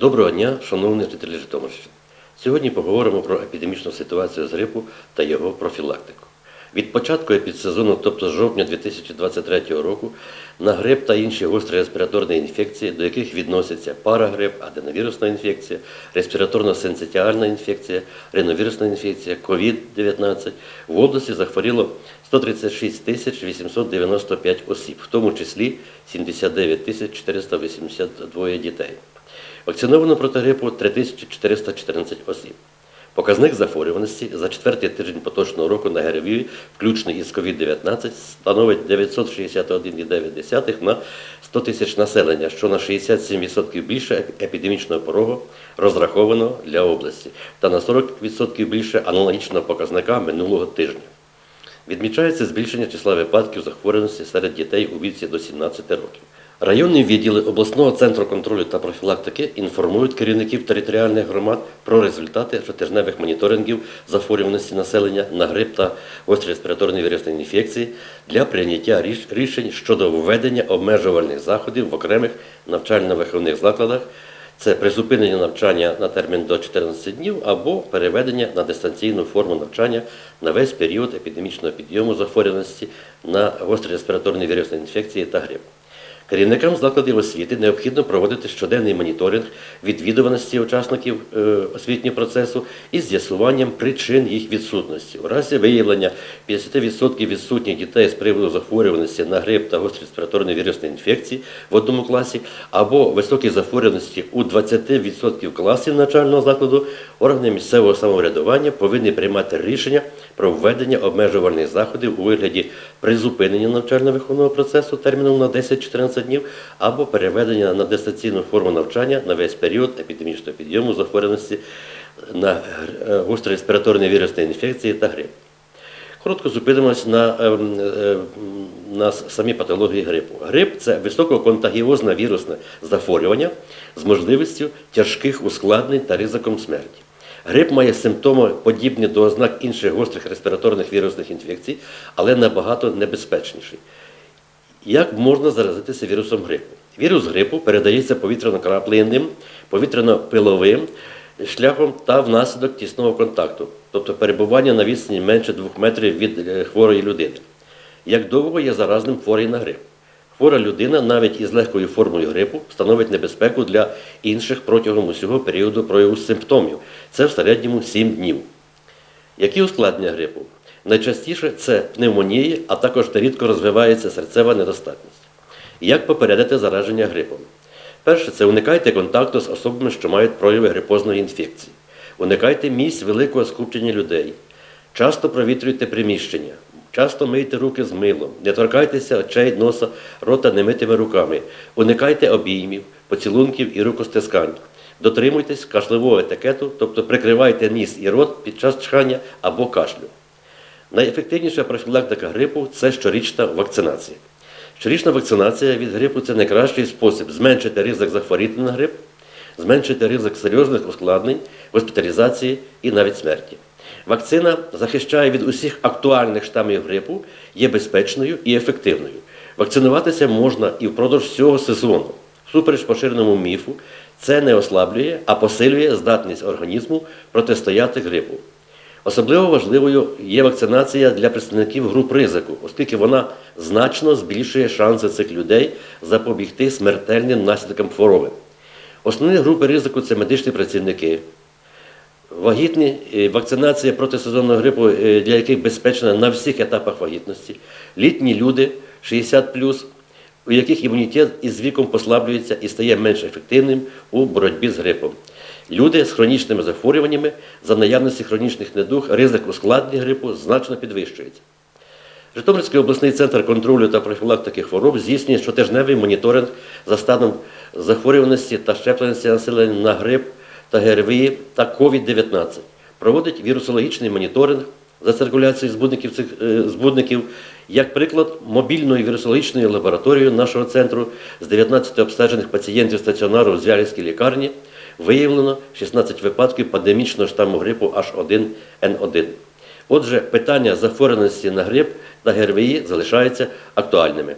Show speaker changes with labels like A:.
A: Доброго дня, шановні жителі Житомирщини. Сьогодні поговоримо про епідемічну ситуацію з грипу та його профілактику. Від початку епідсезону, тобто з жовтня 2023 року, на грип та інші гострі респіраторні інфекції, до яких відносяться парагрип, аденовірусна інфекція, респіраторно-синцитіальна інфекція, риновірусна інфекція, COVID-19, в області захворіло 136 тисяч 895 осіб, в тому числі 79 тисяч 482 дітей. Вакциновано проти грипу 3414 осіб. Показник захворюваності за четвертий тиждень поточного року на ГРВІ, включно із COVID-19, становить 961,9 на 100 тисяч населення, що на 67% більше епідемічного порогу розраховано для області, та на 40% більше аналогічного показника минулого тижня. Відмічається збільшення числа випадків захворюваності серед дітей у віці до 17 років. Районні відділи обласного центру контролю та профілактики інформують керівників територіальних громад про результати щотижневих моніторингів захворюваності населення на грип та гострі респіраторні вірусні інфекції для прийняття ріш- рішень щодо введення обмежувальних заходів в окремих навчально-виховних закладах. Це призупинення навчання на термін до 14 днів або переведення на дистанційну форму навчання на весь період епідемічного підйому захворюваності на гострі респіраторні вірусні інфекції та грип. Керівникам закладів освіти необхідно проводити щоденний моніторинг відвідуваності учасників е, освітнього процесу із з'ясуванням причин їх відсутності. У разі виявлення 50% відсутніх дітей з приводу захворюваності на грип та гострі респіраторні вірусні інфекції в одному класі або високій захворюваності у 20% класів навчального закладу, органи місцевого самоврядування повинні приймати рішення про введення обмежувальних заходів у вигляді призупинення навчально-виховного процесу терміном на 10-14 днів або переведення на дистанційну форму навчання на весь період епідемічного підйому захворюваності на е, гострі респіраторні вірусні інфекції та грип. Коротко зупинимось на, ем, е, на самі патології грипу. Грип це висококонтагіозне вірусне захворювання з можливістю тяжких ускладнень та ризиком смерті. Грип має симптоми подібні до ознак інших гострих респіраторних вірусних інфекцій, але набагато небезпечніший. Як можна заразитися вірусом грипу? Вірус грипу передається повітряно-краплинним, повітряно-пиловим шляхом та внаслідок тісного контакту, тобто перебування на відстані менше 2 метрів від е, хворої людини. Як довго є заразним хворий на грип? Хвора людина навіть із легкою формою грипу становить небезпеку для інших протягом усього періоду прояву симптомів. Це в середньому 7 днів. Які ускладнення грипу? Найчастіше це пневмонії, а також нерідко розвивається серцева недостатність. Як попередити зараження грипом? Перше, це уникайте контакту з особами, що мають прояви грипозної інфекції. Уникайте місць великого скупчення людей. Часто провітрюйте приміщення. Часто мийте руки з милом, не торкайтеся очей, носа, рота немитими руками. Уникайте обіймів, поцілунків і рукостискань. Дотримуйтесь кашлевого етикету, тобто прикривайте ніс і рот під час чхання або кашлю. Найефективніша профілактика грипу це щорічна вакцинація. Щорічна вакцинація від грипу це найкращий спосіб зменшити ризик захворіти на грип, зменшити ризик серйозних ускладнень, госпіталізації і навіть смерті. Вакцина захищає від усіх актуальних штамів грипу, є безпечною і ефективною. Вакцинуватися можна і впродовж всього сезону. Всупереч поширеному міфу, це не ослаблює, а посилює здатність організму протистояти грипу. Особливо важливою є вакцинація для представників груп ризику, оскільки вона значно збільшує шанси цих людей запобігти смертельним наслідкам хвороби. Основні групи ризику це медичні працівники, вагітні, е, вакцинація проти сезонного грипу, е, для яких безпечна на всіх етапах вагітності, літні люди 60 у яких імунітет із віком послаблюється і стає менш ефективним у боротьбі з грипом. Люди з хронічними захворюваннями за наявності хронічних недуг ризик ускладнення грипу значно підвищується. Житомирський обласний центр контролю та профілактики хвороб здійснює щотижневий моніторинг за станом захворюваності та щепленості населення на грип та ГРВІ та COVID-19. Проводить вірусологічний моніторинг за циркуляцією збудників цих е, збудників. Як приклад, мобільною вірусологічною лабораторією нашого центру з 19 обстежених пацієнтів стаціонару в Звялівській лікарні виявлено 16 випадків пандемічного штаму грипу H1N1. Отже, питання захворюваності на грип та ГРВІ залишаються актуальними.